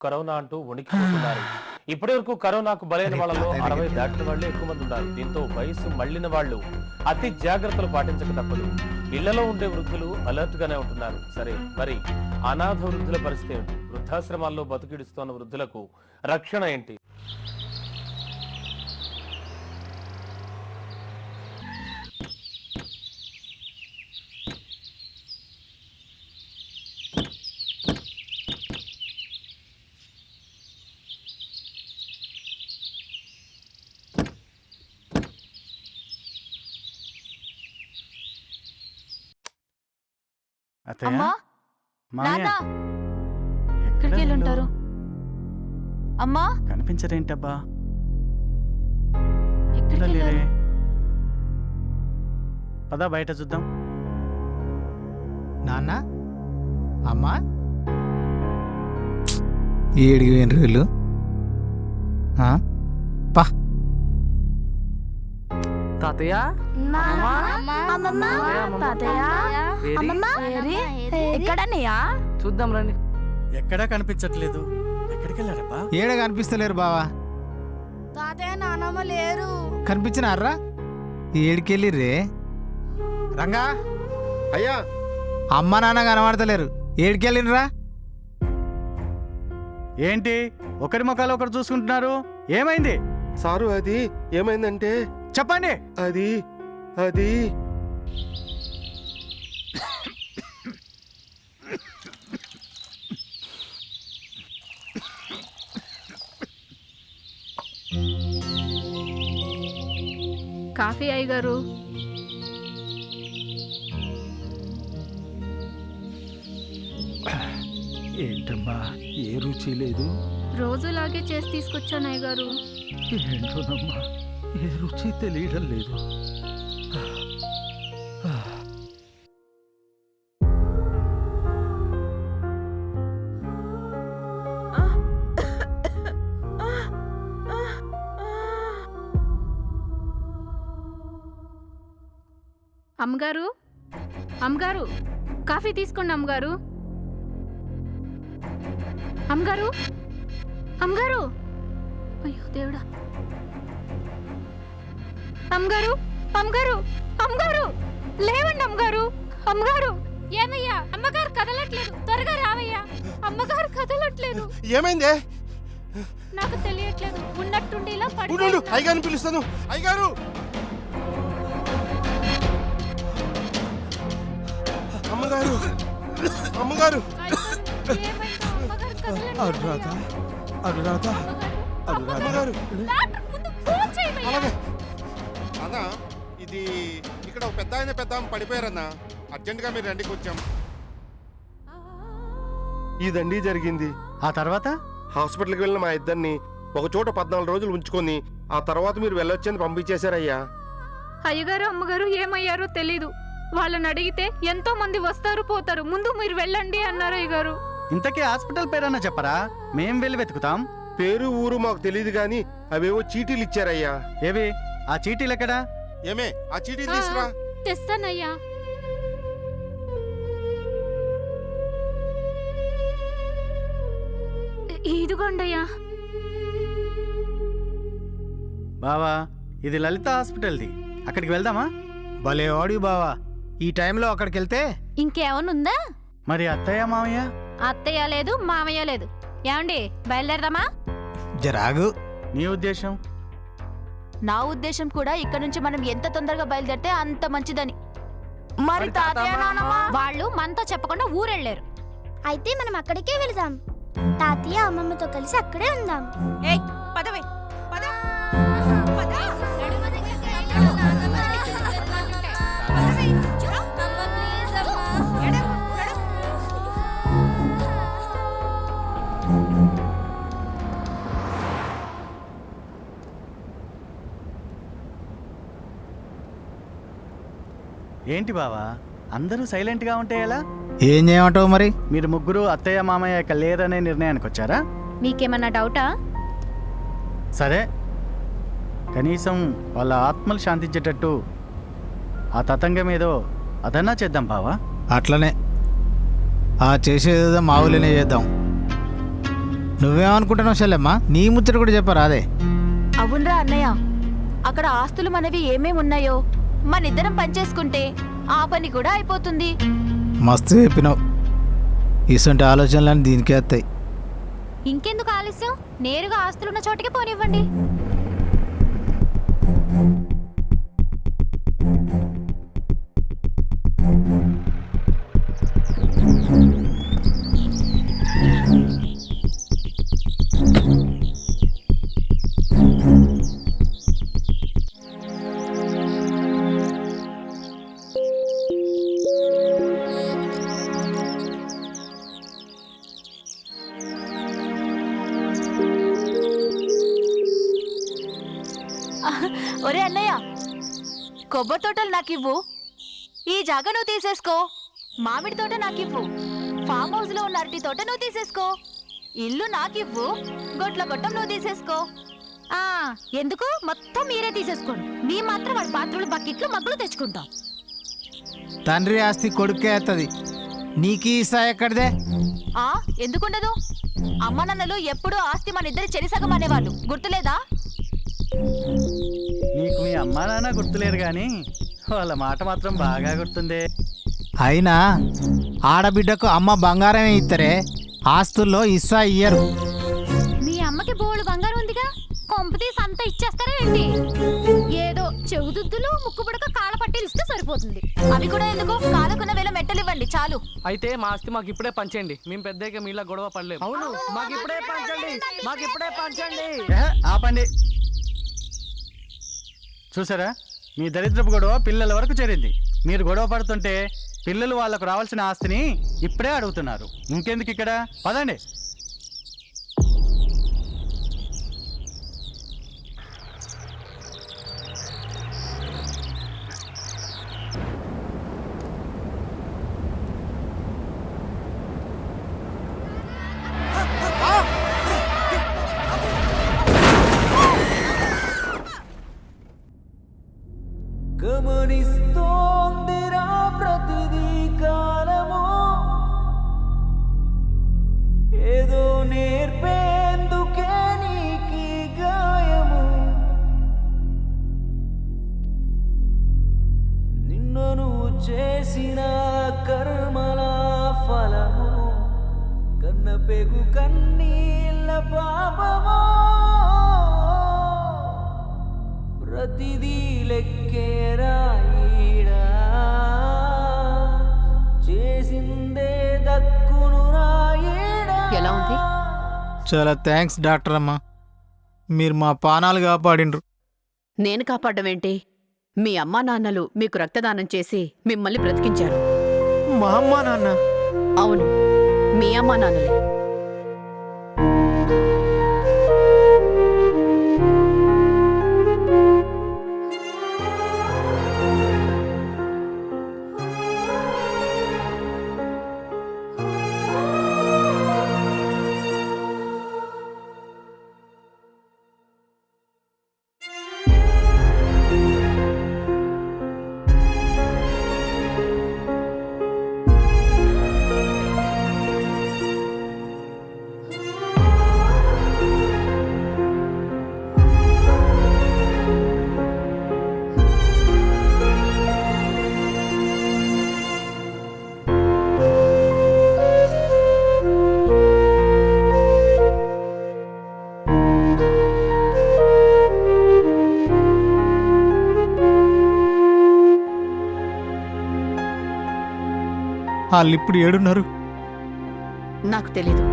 Corona అంటూ వణికిపోతున్నారు. ఇప్పటి వరకు కరోనాకు బలైన వాళ్ళలో అరవై దాటిన వాళ్ళే ఎక్కువ మంది ఉన్నారు. దీంతో వయసు మళ్ళిన వాళ్ళు అతి జాగ్రత్తలు పాటించక తప్పదు. ఇళ్ళలో ఉండే వృద్ధులు అలర్ట్ గానే ఉంటున్నారు. సరే మరి అనాథ వృద్ధుల పరిస్థితి ఏంటి? వృద్ధాశ్రమాల్లో బతుకిడుస్తున్న వృద్ధులకు రక్షణ ఏంటి? అత్తయ్య? అమ్మా? మామయ్య? ఎక్కడికి వెళ్ళి? ఉంటారు అమ్మా? కనిపించరేంటబ్బా? ఎక్కడికి వెళ్ళారు పదా బయట చూద్దాం. నాన్న? అమ్మా? పోయినరు వీళ్ళు? ఆ? పా. తాతయ్య? ఎక్కడన్నయ్యా? చూద్దాం రండి. ఎక్కడా కనిపించట్లేదు. ఎక్కడికి వెళ్ళారబ్బా ఏడ కనిపిస్తలేరు బావా? తాతయ్య నానమ్మ లేరు. కనిపించినారా? ఏడికెళ్ళి రే రంగా? అయ్యా. అమ్మ నాన్న కనబడతలేరు. ఏడికెళ్ళినరా ఏంటి? ఒకరి ముఖాలు ఒకరు చూసుకుంటున్నారు. ఏమైంది? సారు అది ఏమైందంటే చెప్పండి. అది అది. కాఫీ అయ్యగారు ఏంటమ్మా ఏ రుచి లేదు? రోజులాగే చేసి తీసుకొచ్చాను అయ్యగారు ఏంటోనమ్మా? ఏ రుచి తెలియడం లేదు. అమ్మగారు? అమ్మగారు కాఫీ తీసుకోండి అమ్మగారు. అమ్మగారు? అమ్మగారు? అయ్యో దేవుడా. అమ్మగారు అమ్మగారు అమ్మగారు లేవండి అమ్మగారు అమ్మగారు. ఏమయ్యా అమ్మగారు కదలట్లేదు త్వరగా రావయ్యా. అమ్మగారు కదలట్లేదు. ఏమైందే? నాకు తెలియట్లేదు ఉన్నట్టుండి ఇలా పడిపోయింది. అయ్యగారిని పిలుస్తాను. అయ్యగారు! అమ్మగారు అమ్మగారు! అనురాధ. అనురాధ చేయవయ్యా. అలాగే. ఇది ఇక్కడ ఒక పెద్ద ఆయన పెద్ద ఆమె పడిపోయారన్న. అర్జెంటుగా మీరు రండి కొంచెం ఇదండి జరిగింది. ఆ తర్వాత? హాస్పిటల్కి వెళ్ళిన మా ఇద్దరిని ఒక చోట పద్నాలుగు రోజులు ఉంచుకొని ఆ తర్వాత మీరు వెళ్ళొచ్చని పంపించేశారయ్యా. అయ్యగారు అమ్మగారు ఏమయ్యారో తెలీదు. వాళ్ళని అడిగితే ఎంతో మంది వస్తారు పోతారు. ముందు మీరు వెళ్ళండి అన్నారు అయ్యగారు. ఇంతకీ హాస్పిటల్ పేరన్నా చెప్పరా? మేం వెళ్ళి వెతుకుతాం. పేరు ఊరు మాకు తెలియదు కానీ అవేవో చీటీలు ఇచ్చారయ్యా. ఏవి? ఆ చీటీలు ఎక్కడా? ఏమే ఆ చీటీలు తీసుకురా తెస్తానయ్యా. ఇదిగోండయ్యా. బావా ఇది లలిత హాస్పిటల్ది. అక్కడికి వెళ్దామా? భలే వాడి బావా. ఈ టైంలో అక్కడికి వెళ్తే ఇంకేమనుందా? మరి అత్తయ్య మామయ్య? అత్తయ్య లేదు మామయ్య లేదు. ఏమండి బయలుదేరదామా? జరాగు. నీ ఉద్దేశం? నా ఉద్దేశం కూడా ఇక్కడ నుంచి మనం ఎంత తొందరగా బయలుదేరితే అంత మంచిదని. మరి తాతయ్య నానమ్మ వాళ్ళు మనతో చెప్పకుండా ఊరెళ్ళారు. అయితే మనం అక్కడికే వెళదాం. తాతయ్య అమ్మమ్మతో కలిసి అక్కడే ఉందాం. పదవే. ఏంటి బావా? అందరూ సైలెంట్గా ఉంటే ఎలా? ఏం చేయమంటావు మరి? మీరు ముగ్గురు అత్తయ్య మామయ్య ఇక లేరనే నిర్ణయానికి వచ్చారా? మీకేమన్నా డౌటా? సరే. కనీసం వాళ్ళ ఆత్మలు శాంతించేటట్టు ఆ తతంగం ఏదో అదన్నా చేద్దాం బావా. అట్లనే. ఆ చేసేదేదో మావులనే చేద్దాం. నువ్వేమనుకుంటున్నావు చెల్లెమ్మా నీ ముచ్చట కూడా చెప్పారా అదే. అవునరా అన్నయ్య. అక్కడ ఆస్తులు మనవి ఏమేమి ఉన్నాయో మనిద్దరం పనిచేసుకుంటే ఆ పని కూడా అయిపోతుంది. మస్తు చెప్పినావు. ఇసంటి ఆలోచనలన్నీ దీనికే వస్తాయి. ఇంకెందుకు ఆలస్యం? నేరుగా ఆస్తులున్న చోటికి పోనివ్వండి. కొబ్బరి తోటలు నాకివ్వు. ఈ జాగ నువ్వు తీసేసుకో. మామిడి తోట నాకివ్వు. ఫామ్ హౌస్లో ఉన్న అరటి తోట నువ్వు తీసేసుకో. ఇల్లు నాకివ్వు. గొడ్ల గొట్టం నువ్వు తీసేసుకో. ఆ ఎందుకు? మొత్తం మీరే తీసేసుకోండి. మీ మాత్రం వాడి పాత్రలు బకెట్లు మగ్గులు తెచ్చుకుంటాం. తండ్రి ఆస్తి కొడుకే అవుతుంది నీకు ఇసా ఎక్కడిదే? ఆ ఎందుకుండదు? అమ్మ నాన్నలు ఎప్పుడూ ఆస్తి మన ఇద్దరి చెరిసగం అనేవాళ్ళు. గుర్తులేదా? అమ్మా నాన్న గుర్తులేదు కానీ వాళ్ళ మాట మాత్రం బాగా గుర్తుందే. అయినా ఆడబిడ్డకు అమ్మ బంగారమే ఇస్తారే ఆస్తుల్లో ఇస్సా ఇయ్యరు. మీ అమ్మకి బోళ్ళు బంగారం ఉందిగా కొంపతీసి అంతా ఇచ్చేస్తారా ఏంటి? ఏదో చెవుదుద్దులు ముక్కు పుడక కాళ్ళ పట్టీలు ఇస్తే సరిపోతుంది. అవి కూడా ఎందుకు కాలకున్న వేల మెట్టలు ఇవ్వండి చాలు. అయితే మా ఆస్తి మాకు ఇప్పుడే పంచండి మేము పెద్దగా మీలా గొడవ పడలేము. అవును మాకు ఇప్పుడే పంచండి మాకు ఇప్పుడే పంచండి. ఆపండి. చూసారా? మీ దరిద్రపు గొడవ పిల్లల వరకు చేరింది. మీరు గొడవ పడుతుంటే పిల్లలు వాళ్ళకు రావాల్సిన ఆస్తిని ఇప్పుడే అడుగుతున్నారు. ఇంకెందుకు ఇక్కడ? పదండి. నేర్పేందుకే నీకి గాయము. నిన్ను నువ్వు చేసిన కర్మల ఫలము. కన్న పెగు కన్నీళ్ళ చాలా థ్యాంక్స్ డాక్టర్ అమ్మ. మీరు మా పానాలు కాపాడిండ్రు నేను కాపాడడం ఏంటి మీ అమ్మా నాన్నలు మీకు రక్తదానం చేసి మిమ్మల్ని బ్రతికించారు. మా అమ్మ నాన్న? అవును మీ అమ్మా నాన్నలే. వాళ్ళు ఇప్పుడు ఏడున్నారు? నాకు తెలీదు.